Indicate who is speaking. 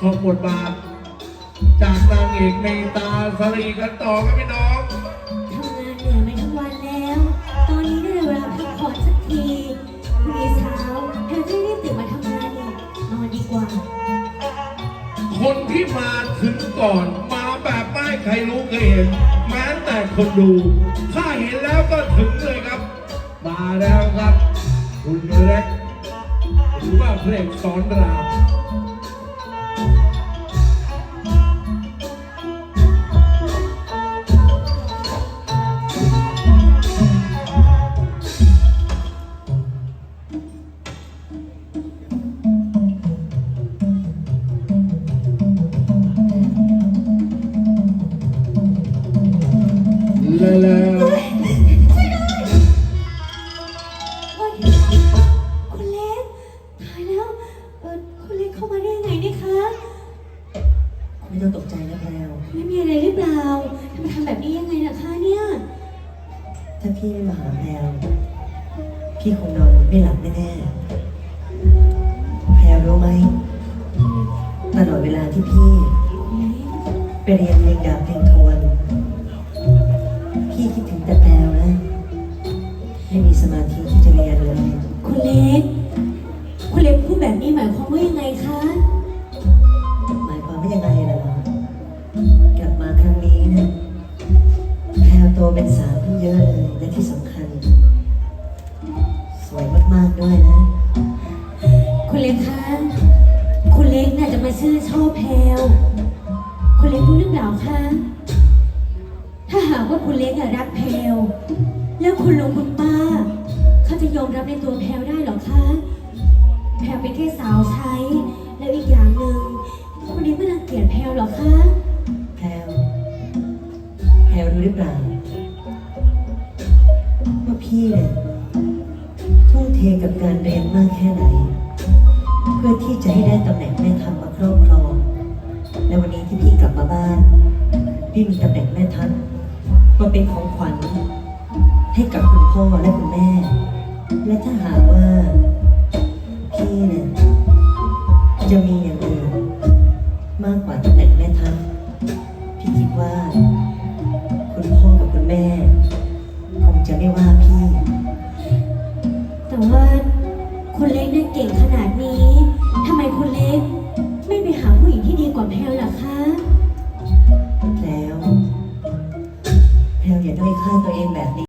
Speaker 1: ชมบทบาท จากนางเอกในตาสรีกันต่อครับพี่น้อง
Speaker 2: ทำงานเหนื่อยมาทั้งวันแล้ว ตอนนี้ได้เวลาพักผ่อนสักทีพรุ่งนี้เช้าเธอจะรีบตื่นมาทำงานอีกนอนดีกว่า
Speaker 1: คนที่มาถึงก่อน มาแบบไม่ใครรู้เคยเห็นแม้แต่คนดู ถ้าเห็นแล้วก็ถึงเลยครับ มาแล้วครับ คุณเล็กหรือว่าเพลงสอนราม และแล้ว เ
Speaker 2: ฮ้ยคุณเล็กตายแล้วเออคุณเล็กเข้ามาได้ยังไงเนี่ยคะ
Speaker 3: ไม่ต้องตกใจนะแพลว
Speaker 2: ไม่มีอะไรหรือเปล่าทำไมทำแบบนี้ยังไงนะคะเนี่ย
Speaker 3: ถ้าพี่ไม่มาหาแพลวพี่คงนอนไม่หลับแน่ๆแพลวรู้ไหมตลอดเวลาที่พี่ ไปเรียนเพลงดาบเพลงท วนพี่คิดถึงแต่แพลวนะ ไม่มีสมาธิที่จะเรียนเลย
Speaker 2: คุณเล็ก คุณเล็กพูดแบบนี้หมายความว่ายังไงคะ
Speaker 3: หมายความว่ายังไงล่ะกลับมาครั้งนี้นะแพลวโตเป็นสาวขึ้นเยอะเลยและที่สำคัญ สวยมากๆด้วยนะ
Speaker 2: คุณเล็กคะ คุณเล็กน่าจะมาชื่อชอบแพลวคุณเล็กรู้หรือเปล่าคะ ถ้าหากว่าคุณเล็กอะรักแพลวแล้วคุณลุงคุณป้าเขาจะยอมรับในตัวแพลวได้เหรอคะ แพลวเป็นแค่สาวใช้ แล้วอีกอย่างหนึ่งคุณเล็กไม่รังเกียจแพลวเหรอคะ
Speaker 3: แพลวแพลวรู้หรือเปล่าว่าพี่เนี่ยทุ่มเทกับการเรียนมากแค่ไหน เพื่อที่จะให้ได้ตำแหน่งแม่ทัพมาครอบครองและวันนี้ที่พี่กลับมาบ้านพี่มีตำแหน่งแม่ทัพ มาเป็นของขวัญ ให้กับคุณพ่อและคุณแม่ และถ้าหากว่า พี่เนี่ยจะมีอย่างอื่นมากกว่าแต่งแม่ทัพพี่คิดว่า คุณพ่อกับคุณแม่คงจะไม่ว่าพี่
Speaker 2: แต่ว่าคุณเล็กเนี่ยเก่งขนาดนี้ทำไมคุณเล็ก ไม่ไปหาผู้หญิงที่ดีกว่าแพลล่ะคะ